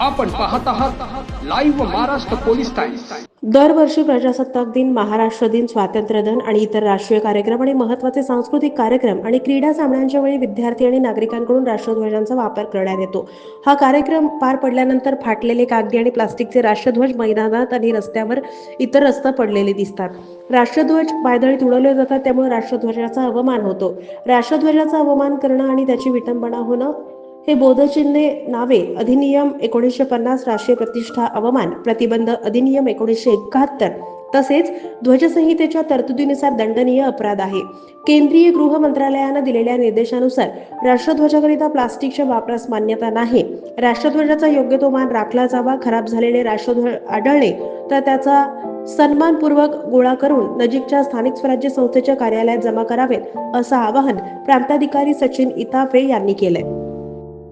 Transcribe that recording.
आपण पाहत आहात लाईव्ह महाराष्ट्र पोलीस टाइम्स दरवर्षी प्रजासत्ताक दिन महाराष्ट्र दिन स्वातंत्र्य दिन आणि इतर राष्ट्रीय कार्यक्रम आणि महत्त्वाचे सांस्कृतिक कार्यक्रम आणि क्रीडा सामन्यांच्या वेळी विद्यार्थी आणि नागरिकांकडून राष्ट्रध्वजांचा वापर करण्यात येतो. हा कार्यक्रम पार पडल्यानंतर फाटलेले कागदी आणि प्लास्टिकचे राष्ट्रध्वज मैदानात आणि रस्त्यावर इतर रस्ता पडलेले दिसतात. राष्ट्रध्वज पायदळीत उडवले जातात त्यामुळे राष्ट्रध्वजाचा अवमान होतो. राष्ट्रध्वजाचा अवमान करणं आणि त्याची विटंबना होणं हे बोधचिन्हे नावे अधिनियम एकोणीसशे पन्नास राष्ट्रीय प्रतिष्ठा अवमान प्रतिबंध अधिनियम एकोणीसशे एकाहत्तर तसेच ध्वजसंहितेच्या तरतुदीनुसार दंडनीय अपराध आहे. केंद्रीय गृह मंत्रालयानं दिलेल्या निर्देशानुसार राष्ट्रध्वजाकरिता प्लास्टिकच्या वापरास मान्यता नाही. राष्ट्रध्वजाचा योग्य तो मान राखला जावा खराब झालेले राष्ट्रध्वज आढळले तर त्याचा सन्मानपूर्वक गोळा करून नजीकच्या स्थानिक स्वराज्य संस्थेच्या कार्यालयात जमा करावेत असं आवाहन प्रांताधिकारी सचिन इताफे यांनी केलंय.